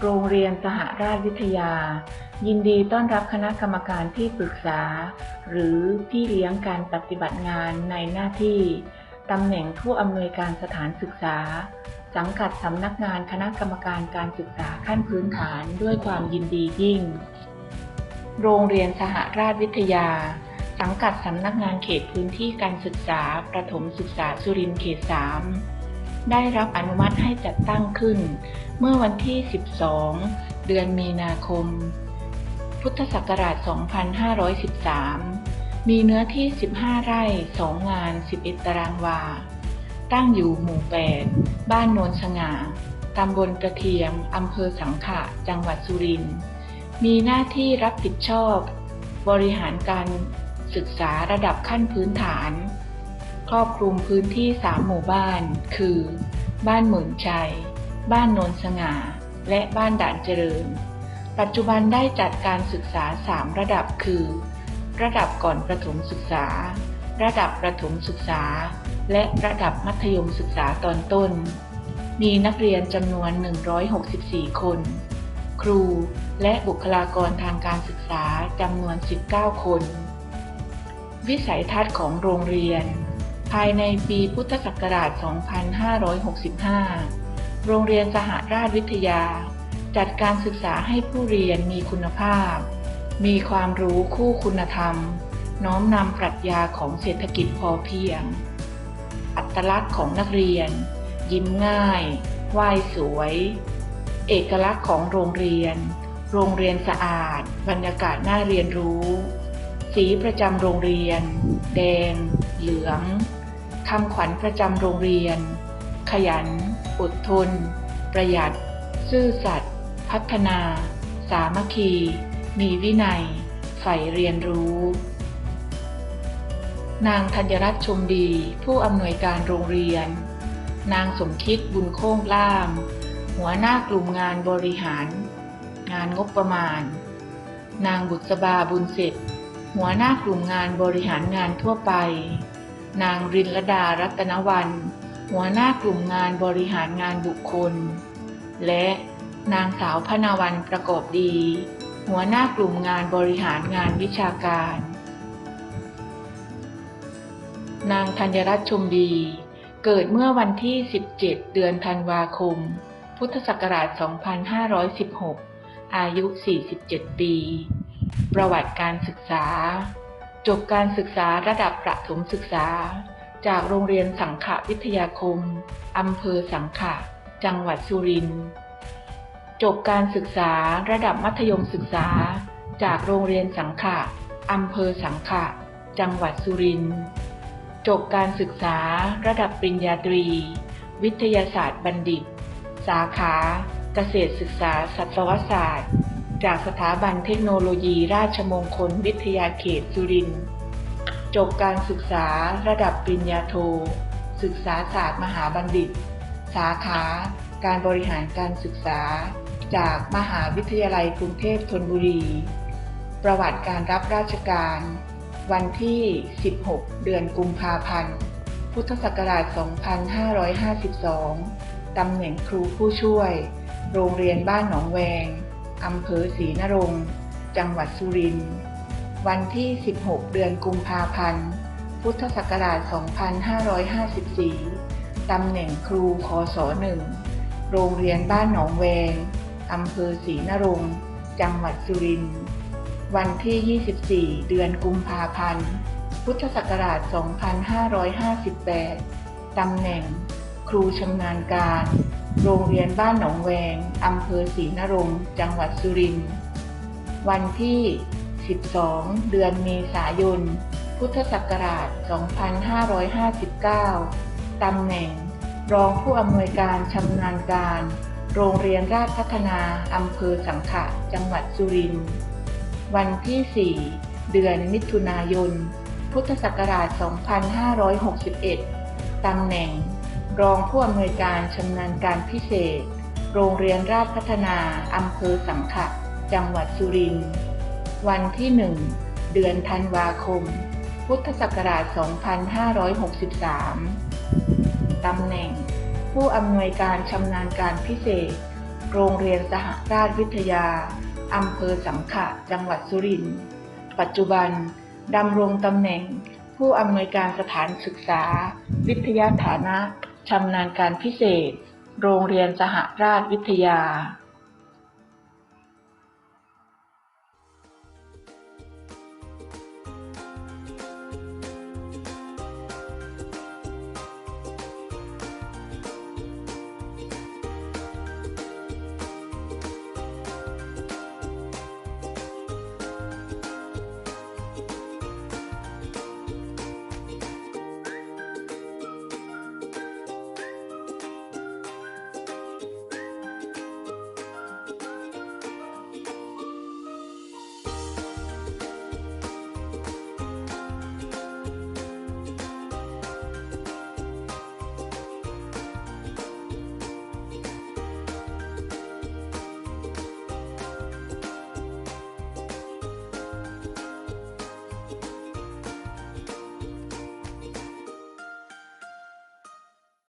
โรงเรียนสหราชวิทยา ยินดีต้อนรับคณะกรรมการที่ปรึกษา หรือพี่เลี้ยงการปฏิบัติงานในหน้าที่ตำแหน่งผู้อำนวยการสถานศึกษา สังกัดสำนักงานคณะกรรมการการศึกษาขั้นพื้นฐานด้วยความยินดียิ่ง โรงเรียนสหราชวิทยา สังกัดสำนักงานเขตพื้นที่การศึกษา ประถมศึกษาสุรินทร์เขต 3 ได้รับอนุมัติให้จัดตั้งขึ้น เมื่อวันที่ 12 เดือนมีนาคม พุทธศักราช 2513 มีเนื้อที่ 15 ไร่ 2 งาน 11 ตารางวา ตั้งอยู่หมู่ 8 บ้านโนนสง่า ตำบลกระเทียม อำเภอสังขะ จังหวัดสุรินทร์ มีหน้าที่รับผิดชอบ บริหารการศึกษาระดับขั้นพื้นฐาน ครอบคลุมพื้นที่ 3 หมู่บ้าน คือ บ้านหมื่นชัย บ้านโนนสง่า และบ้านด่านเจริญ ปัจจุบันได้จัดการศึกษา 3 ระดับคือ ระดับก่อนประถมศึกษา ระดับประถมศึกษา และระดับมัธยมศึกษาตอนต้น มีนักเรียนจำนวน 164 คน ครูและบุคลากรทางการศึกษาจำนวน 19 คน วิสัยทัศน์ของโรงเรียน ภายในปีพุทธศักราช 2565 โรงเรียนสหราชวิทยา จัดการศึกษาให้ผู้เรียนมีคุณภาพ มีความรู้คู่คุณธรรม น้อมนำปรัชญาของเศรษฐกิจพอเพียง อัตลักษณ์ของนักเรียน ยิ้มง่าย ไหว้สวย เอกลักษณ์ของโรงเรียน โรงเรียนสะอาด บรรยากาศน่าเรียนรู้สีประจำโรงเรียน แดง เหลือง คำขวัญประจำโรงเรียน ขยัน อดทน ประหยัด ซื่อสัตย์ พัฒนา สามัคคี มีวินัย ใฝ่เรียนรู้ นางธัญรัตน์ชมดี ผู้อำนวยการโรงเรียน นางสมคิดบุญโค้งล่าม หัวหน้ากลุ่มงานบริหาร งานงบประมาณ นางบุษบาบุญเสร็จหัวหน้ากลุ่มงานบริหารงานทั่วไป นางรินลดารัตนวัน หัวหน้ากลุ่มงานบริหารงานบุคคล และนางสาวพนาวันประกอบดี หัวหน้ากลุ่มงานบริหารงานวิชาการ นางธัญรัตน์ชมดี เกิดเมื่อวันที่ 17 เดือนธันวาคม พุทธศักราช 2516 อายุ 47 ปี ประวัติการศึกษา จบการศึกษาระดับประถมศึกษา จากโรงเรียนสังขวิทยาคม อำเภอสังขะ จังหวัดสุรินทร์ จบการศึกษาระดับมัธยมศึกษา จากโรงเรียนสังขะ อำเภอสังขะ จังหวัดสุรินทร์ จบการศึกษาระดับปริญญาตรี วิทยาศาสตร์บัณฑิต สาขา เกษตรศึกษาสัตวศาสตร์ จากสถาบันเทคโนโลยีราชมงคลวิทยาเขตสุรินทร์ จบการศึกษาระดับปริญญาโท ศึกษาศาสตร์มหาบัณฑิต สาขา การบริหารการศึกษา จากมหาวิทยาลัยกรุงเทพธนบุรี ประวัติการรับราชการ วันที่ 16 เดือนกุมภาพันธ์ พุทธศักราช 2552 ตำแหน่งครูผู้ช่วย โรงเรียนบ้านหนองแวง อำเภอศรีนรงค์ จังหวัดสุรินทร์ วันที่ 16 เดือนกุมภาพันธ์ พุทธศักราช 2554 ตำแหน่งครูคศ1โรงเรียนบ้านหนองแวง อำเภอศรีนรงค์ จังหวัดสุรินทร์ วันที่ 24 เดือนกุมภาพันธ์ พุทธศักราช 2558 ตำแหน่ง ครูชำนาญการ โรงเรียนบ้านหนองแวง อำเภอศรีนรงค์จังหวัดสุรินทร์ วันที่ 12 เดือนเมษายน พุทธศักราช 2559 ตำแหน่ง รองผู้อำนวยการชำนาญการ โรงเรียนราชพัฒนา อำเภอสังขะ จังหวัดสุรินทร์ วันที่ 4 เดือนมิถุนายน พุทธศักราช 2561 ตำแหน่ง รองผู้อำนวยการชำนาญการพิเศษ โรงเรียนราชพัฒนาอำเภอสังขะ จังหวัดสุรินทร์วันที่ 1 เดือนธันวาคม พุทธศักราช 2563 ตำแหน่ง ผู้อำนวยการชำนาญการพิเศษ โรงเรียนสหราชวิทยาอำเภอสังขะ จังหวัดสุรินทร์ ปัจจุบันดำรงตำแหน่ง ผู้อำนวยการสถานศึกษา วิทยาฐานะ ชำนาญการพิเศษ โรงเรียนสหราชวิทยา